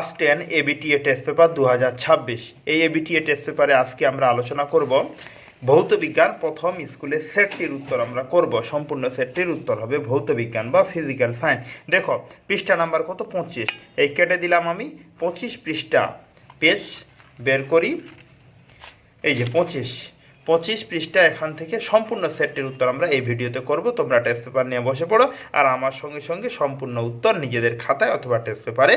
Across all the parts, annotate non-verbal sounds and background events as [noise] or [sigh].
Class ten ABTA test paper দু হাজার ছাব্বিশ। এই এবিটিএ টেস্ট পেপারে আজকে আমরা আলোচনা করব ভৌত বিজ্ঞান প্রথম স্কুলের সেটটির উত্তর আমরা করব। সম্পূর্ণ সেটটির উত্তর হবে ভৌত বিজ্ঞান বা ফিজিক্যাল সায়েন্স দেখো, পৃষ্ঠা নাম্বার কত? পঁচিশ। এই কেটে দিলাম আমি। পঁচিশ পৃষ্ঠা পেজ বের করি। এই যে পঁচিশ। পঁচিশ পৃষ্ঠা এখান থেকে সম্পূর্ণ সেটটির উত্তর আমরা এই ভিডিওতে করব। তোমরা টেস্ট পেপার নিয়ে বসে পড়ো আর আমার সঙ্গে সঙ্গে সম্পূর্ণ উত্তর নিজেদের খাতায় অথবা টেস্ট পেপারে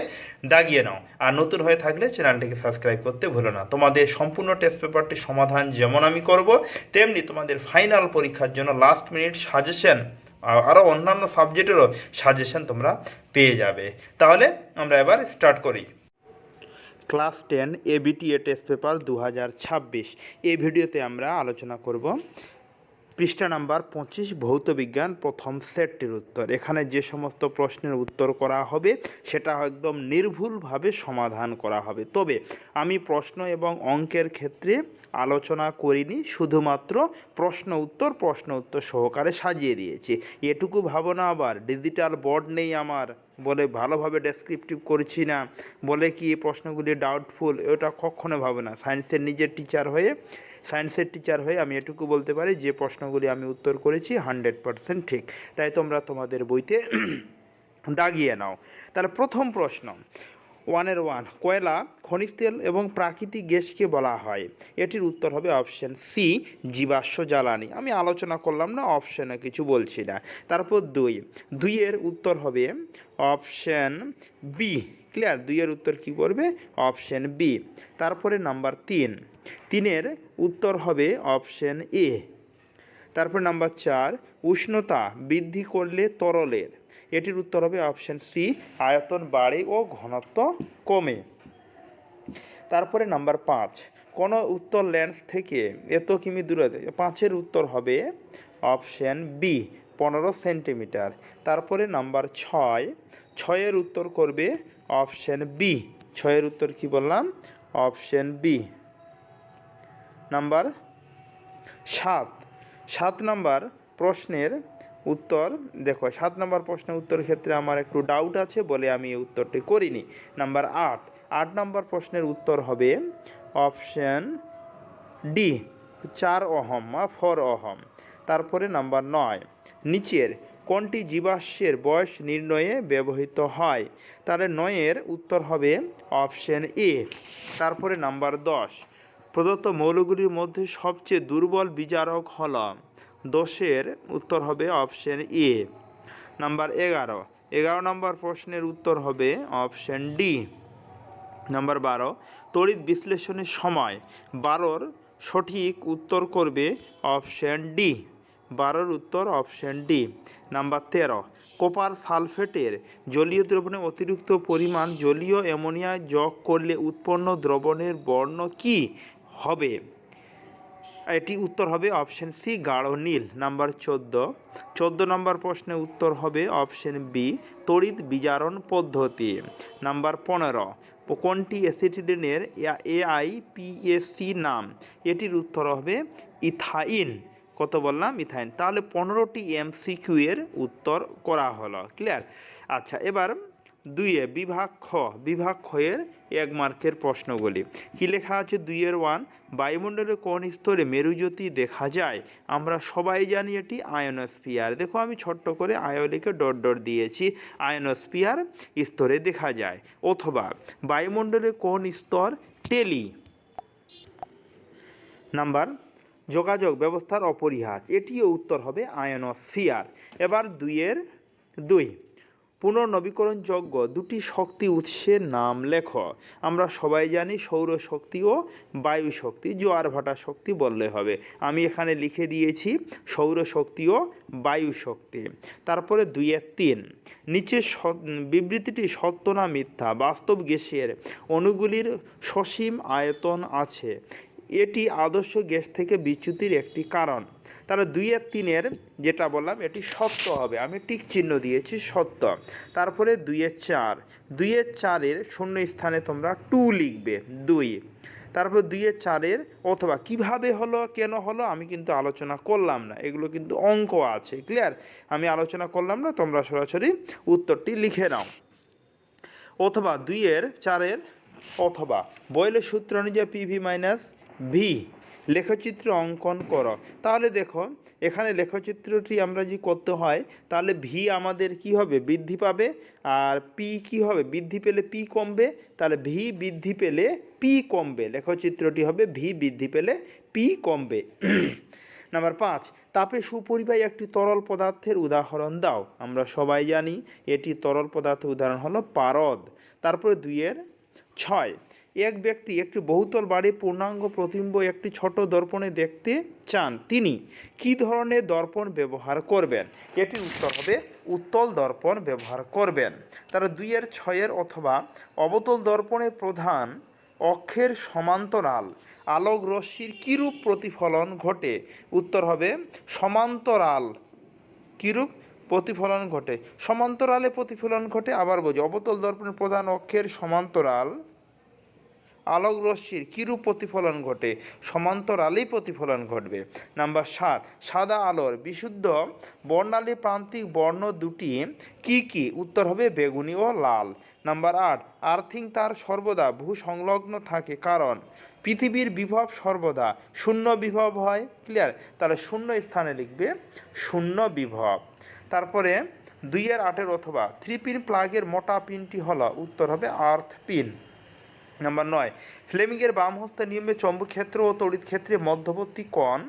দাগিয়ে নাও। আর নতুন হয়ে থাকলে চ্যানেলটিকে সাবস্ক্রাইব করতে ভুলো না। তোমাদের সম্পূর্ণ টেস্ট পেপারটির সমাধান যেমন আমি করব, তেমনি তোমাদের ফাইনাল পরীক্ষার জন্য লাস্ট মিনিট সাজেশন আরও অন্যান্য সাবজেক্টেরও সাজেশন তোমরা পেয়ে যাবে। তাহলে আমরা এবার স্টার্ট করি। ক্লাস টেন এ এবিটিএ টেস্ট পেপার দু হাজার ছাব্বিশ। এই ভিডিওতে আমরা আলোচনা করব পৃষ্ঠা নাম্বার পঁচিশ, ভৌত বিজ্ঞান, প্রথম সেটটির উত্তর। এখানে যে সমস্ত প্রশ্নের উত্তর করা হবে, সেটা একদম নির্ভুলভাবে সমাধান করা হবে। তবে আমি প্রশ্ন এবং অঙ্কের ক্ষেত্রে আলোচনা করিনি, শুধুমাত্র প্রশ্ন উত্তর প্রশ্ন উত্তর সহকারে সাজিয়ে দিয়েছি। এটুকু ভাবনা আবার ডিজিটাল বোর্ড নেই আমার। বলে ভালোভাবে ডেসক্রিপটিভ করছি না, বলে কি এই প্রশ্নগুলি ডাউটফুল ওটা কখনো ভাবে না। সায়েন্সের নিজের টিচার হয়ে সায়েন্সের টিচার হয়ে আমি এটুকু বলতে পারি যে প্রশ্নগুলি আমি উত্তর করেছি হান্ড্রেড পারসেন্ট ঠিক। তাই তোমরা তোমাদের বইতে [clears throat] দাগিয়ে নাও। তাহলে প্রথম প্রশ্ন ওয়ানের ওয়ান, কয়লা, খনিজ তেল এবং প্রাকৃতিক গ্যাসকে বলা হয়। এটির উত্তর হবে অপশন সি, জীবাশ্ম জ্বালানি। আমি আলোচনা করলাম না, অপশনে কিছু বলছি না। তারপর দুই, দুইয়ের উত্তর হবে অপশন বি। ক্লিয়ার? দুইয়ের উত্তর কি করবে? Option B. তারপরে নাম্বার তিন। তিনের উত্তর হবে অপশন এ। তারপর নাম্বার চার, উষ্ণতা বৃদ্ধি করলে তরলের। এটির উত্তর হবে অপশান সি আয়তন বাড়ে ও ঘনত্ব কমে। তারপরে নাম্বার পাঁচ, কোনো উত্তর লেন্স থেকে এত কিমি দূরে পাঁচের উত্তর হবে অপশন বি পনেরো সেন্টিমিটার তারপরে নাম্বার ছয়, ছয়ের উত্তর করবে অপশান বি ছয়ের উত্তর কি বললাম? অপশন বি নাম্বার সাত সাত নাম্বার প্রশ্নের উত্তর, দেখো, সাত নম্বর প্রশ্নের উত্তর ক্ষেত্রে আমার একটু ডাউট আছে বলে আমি এই উত্তরটি করিনি। নাম্বার আট আট নম্বর প্রশ্নের উত্তর হবে অপশন ডি চার অহম বা ফর অহম তারপরে নাম্বার নয়, নিচের কোনটি জীবাশ্মের বয়স নির্ণয়ে ব্যবহৃত হয়? তাহলে নয়ের উত্তর হবে অপশন এ তারপরে নাম্বার দশ, প্রদত্ত মৌলগুলির মধ্যে সবচেয়ে দুর্বল বিচারক হল দশের উত্তর হবে অপশন এ। নাম্বার এগারো। এগারো নম্বর প্রশ্নের উত্তর হবে অপশন ডি। নাম্বার বারো। তড়িৎ বিশ্লেষণের সময় বারোর সঠিক উত্তর করবে অপশন ডি। বারোর উত্তর অপশন ডি। নাম্বার তেরো। কোপার সালফেটের জলীয় দ্রবণে অতিরিক্ত পরিমাণ জলীয় অ্যামোনিয়া যোগ করলে উৎপন্ন দ্রবণের বর্ণ কি হবে? এটি উত্তর হবে অপশন সি, গাঢ় নীল। নাম্বার চোদ্দ। চোদ্দ নম্বর প্রশ্নের উত্তর হবে অপশন বি, তড়িৎ বিজারণ পদ্ধতি। নাম্বার পনেরো। কোনটি অ্যাসিটিডিনের এআইপিএসসি নাম? এটির উত্তর হবে ইথাইন। কত বললাম? ইথাইন। তাহলে পনেরোটি এমসিকিউ এর উত্তর করা হলো। ক্লিয়ার? আচ্ছা এবার দুইয়ে বিভাগ খ বিভাগ খ এর এক মার্কের প্রশ্নগুলি। কি লেখা আছে দুইয়ের ওয়ান? বায়ুমণ্ডলের কোন স্তরে মেরুজ্যোতি দেখা যায়? আমরা সবাই জানি এটি আয়নোস্ফিয়ার। দেখো, আমি ছোট্ট করে আয়োলিকে ডট ডট দিয়েছি। আয়নোস্ফিয়ার স্তরে দেখা যায়। অথবা বায়ুমণ্ডলের কোন স্তর? টেলি। নাম্বার, যোগাযোগ ব্যবস্থার অপরিহার এটিও উত্তর হবে আয়নোস্ফিয়ার। এবার দুইয়ের দুই। পুনর্নবীকরণযোগ্য দুটি শক্তি উৎসের নাম লেখ। আমরা সবাই জানি সৌরশক্তি ও বায়ু শক্তি, জোয়ার ভাটা শক্তি বললে হবে। আমি এখানে লিখে দিয়েছি সৌরশক্তি ও বায়ু শক্তি। তারপরে দুইয়ের তিন। নিচে বিবৃতিটি সত্য না মিথ্যা? বাস্তব গ্যাসের অণুগুলির সসীম আয়তন আছে। এটি আদর্শ গ্যাস থেকে বিচ্যুতির একটি কারণ। তাহলে দুই দুইয়ের তিনের যেটা বললাম, এটি সত্য হবে। আমি টিক চিহ্ন দিয়েছি, সত্য। তারপরে দুইয়ের চার। দুইয়ের চারের শূন্য স্থানে তোমরা টু লিখবে, দুই। তারপর দুইয়ের চারের অথবা কীভাবে হলো, কেন হলো, আমি কিন্তু আলোচনা করলাম না। এগুলো কিন্তু অঙ্ক আছে ক্লিয়ার আমি আলোচনা করলাম না, তোমরা সরাসরি উত্তরটি লিখে নাও। অথবা দুইয়ের চারের অথবা বয়লের সূত্র অনুযায়ী পিভি মাইনাস ভি লেখচিত্র অঙ্কন করো। তাহলে দেখো, এখানে লেখচিত্রটি আমরা যদি করতে হয়, তাহলে ভি আমাদের কি হবে? বৃদ্ধি পাবে। আর পি কি হবে? বৃদ্ধি পেলে পি কমবে। তাহলে ভি বৃদ্ধি পেলে পি কমবে। লেখচিত্রটি হবে ভি বৃদ্ধি পেলে পি কমবে। [clears throat] নাম্বার পাঁচ, তাপে সুপরিবাহী একটি তরল পদার্থের উদাহরণ দাও। আমরা সবাই জানি এটি তরল পদার্থের উদাহরণ হলো পারদ। তারপরে দুইয়ের ছয় এক ব্যক্তি একটি বহুতল বাড়ির পূর্ণাঙ্গ প্রতিবিম্ব একটি ছোট দর্পণে দেখতে চান। তিনি কি ধরনের দর্পণ ব্যবহার করবেন? এটির উত্তর হবে, উত্তল দর্পণ ব্যবহার করবেন। তারা দুইয়ের ছয়ের অথবা অবতল দর্পণের প্রধান অক্ষের সমান্তরাল। আলোক রশ্মির কিরূপ প্রতিফলন ঘটে? উত্তর হবে, সমান্তরাল। কিরূপ প্রতিফলন ঘটে? সমান্তরালে প্রতিফলন ঘটে, আবার বলছি, অবতল দর্পণের প্রধান অক্ষের সমান্তরাল আলোক রশ্মির কিরূপ প্রতিফলন ঘটে? সমান্তরালেই প্রতিফলন ঘটবে। নাম্বার সাত, সাদা আলোর বিশুদ্ধ বর্ণালী প্রান্তিক বর্ণ দুটি কি কি? উত্তর হবে বেগুনি ও লাল। নাম্বার আট, আর্থিং তার সর্বদা ভূ সংলগ্ন থাকে কারণ পৃথিবীর বিভব সর্বদা শূন্য বিভব হয়। ক্লিয়ার তাহলে শূন্য স্থানে লিখবে শূন্য বিভব। তারপরে দুইয়ের আটের অথবা থ্রি পিন প্লাগের মোটা পিনটি হলো, উত্তর হবে আর্থ পিন নাম্বার নয়। ফ্লেমিংয়ের বাম হস্ত নিয়মে চৌম্বক ক্ষেত্র ও তড়িৎ ক্ষেত্রে মধ্যবর্তী কোণ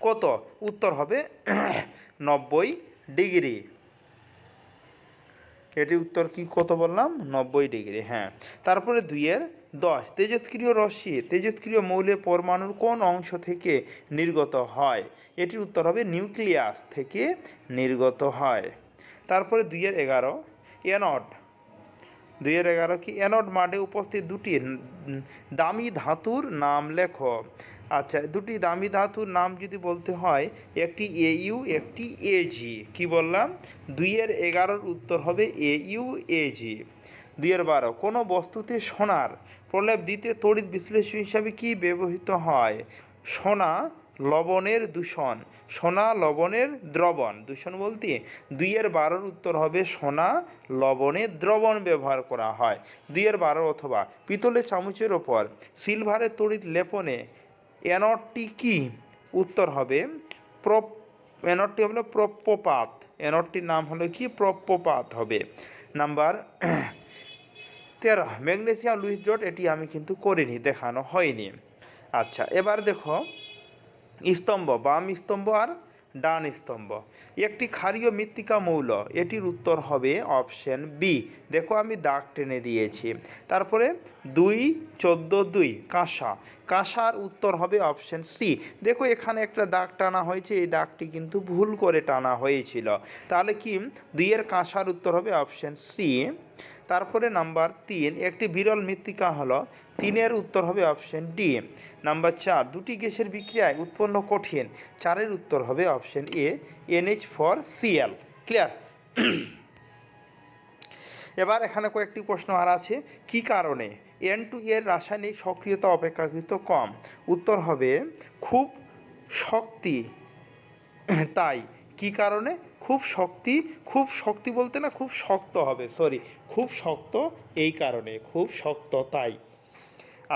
কত? উত্তর হবে [clears throat] নব্বই ডিগ্রি। এটি উত্তর কি কত বললাম? নব্বই ডিগ্রি হ্যাঁ। তারপরে দুইয়ের দশ। তেজস্ক্রিয় রশ্মি, তেজস্ক্রিয় মৌলের পরমাণুর কোন অংশ থেকে নির্গত হয়? এটির উত্তর হবে নিউক্লিয়াস থেকে নির্গত হয়। তারপরে দুইয়ের এগারো এনড দুইয়ের এগারো কি অ্যানোড মাঠে উপস্থিত দুটি দামি ধাতুর নাম লেখো। আচ্ছা দুটি দামি ধাতুর নাম যদি বলতে হয়, একটি এ ইউ, একটি এজি কি বললাম? দুইয়ের এগারোর উত্তর হবে এ ইউ এজি দুইয়ের বারো, কোনো বস্তুতে সোনার প্রলেপ দিতে তড়িৎ বিশ্লেষণ হিসাবে কি ব্যবহৃত হয়? সোনা লবণের দূষণ, সোনা লবণের দ্রবণ। দূষণ বলতে দুইয়ের বারোর উত্তর হবে সোনা লবণের দ্রবণ ব্যবহার করা হয়। দুইয়ের বারো অথবা পিতলের চামচের ওপর সিলভারের তড়িৎ লেপনে অ্যানটটি কি উত্তর হবে প্রপ অ্যানটটি হলো প্রপ্যপাত অ্যানটটির নাম হলো কি? প্রপ্যপাত হবে। নাম্বার [clears throat] তেরো, ম্যাগনেসিয়াম লুইস ডট এটি আমি কিন্তু করিনি, দেখানো হয়নি। আচ্ছা এবার দেখো স্তম্ভ, বাম স্তম্ভ আর ডান স্তম্ভ। একটি ক্ষারীয় মৃত্তিকা মৌল, এটির উত্তর হবে অপশন বি দেখো আমি দাগ টেনে দিয়েছি। তারপরে দুই, চোদ্দ, দুই, কাঁসা। কাঁসার উত্তর হবে অপশন সি দেখো এখানে একটা দাগ টানা হয়েছে, এই দাগটি কিন্তু ভুল করে টানা হয়েছিল। তাহলে কি? দুইয়ের কাঁসার উত্তর হবে অপশন সি তারপরে নাম্বার তিন, একটি বিরল মৃত্তিকা হলো। তিনের উত্তর হবে অপশন ডি। নাম্বার চার, দুটি গ্যাসের বিক্রিয়ায় উৎপন্ন কঠিন। চারের উত্তর হবে option A, NH four Cl. Clear? এবার এখানে কয়েকটি প্রশ্ন আর আছে। কি কারণে এন টু এর রাসায়নিক সক্রিয়তা অপেক্ষাকৃত কম? উত্তর হবে, খুব শক্তি। তাই কি কারণে? খুব শক্তি খুব শক্তি বলতে না খুব শক্ত হবে সরি খুব শক্ত এই কারণে, খুব শক্ত তাই।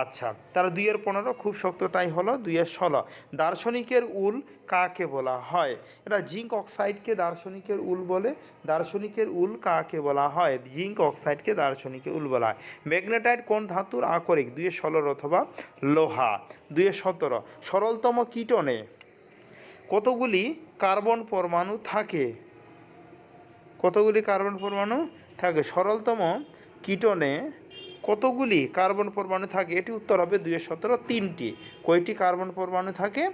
আচ্ছা তারা দুইয়ের পনেরো, খুব শক্ত তাই হলো দুইয়ের ষোলো। দার্শনিকের উল কাকে বলা হয়? এটা জিঙ্ক অক্সাইডকে দার্শনিকের উল বলে, দার্শনিকের উল কাকে বলা হয়? জিঙ্ক অক্সাইডকে দার্শনিকের উল বলা হয়। ম্যাগনেটাইট কোন ধাতুর আকরিক দুইয়ের ষোলোর অথবা লোহা দুইয়ের সতেরো। সরলতম কীটনে কতগুলি কার্বন পরমাণু থাকে। কতগুলি কার্বন পরমাণু থাকে? সরলতম কীটনে কতগুলি কার্বন পরমাণু থাকে? এটি উত্তর হবে দুইয়ের সতেরো, তিনটি। কয়টি কার্বন পরমাণু থাকে?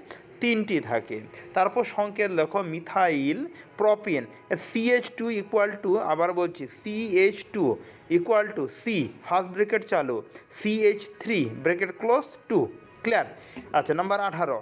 তিনটি থাকে। তারপর সংকেত লেখো, methyl propene CH two equal to আবার বলছি CH two equal to C first bracket চালু CH three bracket close two clear আচ্ছা নাম্বার আঠারো।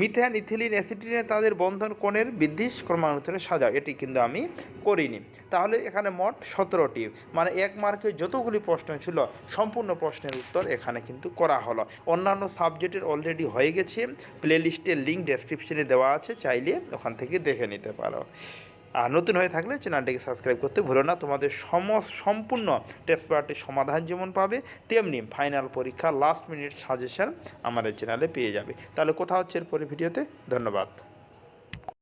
মিথেন, ইথিলিন অ্যাসিটিনে তাদের বন্ধন কোণের বৃদ্ধি ক্রমানুসারে সাজাও। এটি কিন্তু আমি করিনি। তাহলে এখানে মোট সতেরোটি। মানে এক মার্কে যতগুলি প্রশ্ন ছিল, সম্পূর্ণ প্রশ্নের উত্তর এখানে কিন্তু করা হলো। অন্যান্য সাবজেক্টের অলরেডি হয়ে গেছে। প্লে লিস্টের লিঙ্ক ডেসক্রিপশনে দেওয়া আছে, চাইলে ওখান থেকে দেখে নিতে পারো। আর নতুন হয়ে থাকলে চ্যানেলটিকে সাবস্ক্রাইব করতে ভুলো না। তোমাদের সম সম্পূর্ণ টেস্ট পেপারটির সমাধান যেমন পাবে, তেমনি ফাইনাল পরীক্ষা লাস্ট মিনিট সাজেশান আমাদের চ্যানেলে পেয়ে যাবে। তাহলে কোথাও হচ্ছে এরপরে ভিডিওতে ধন্যবাদ।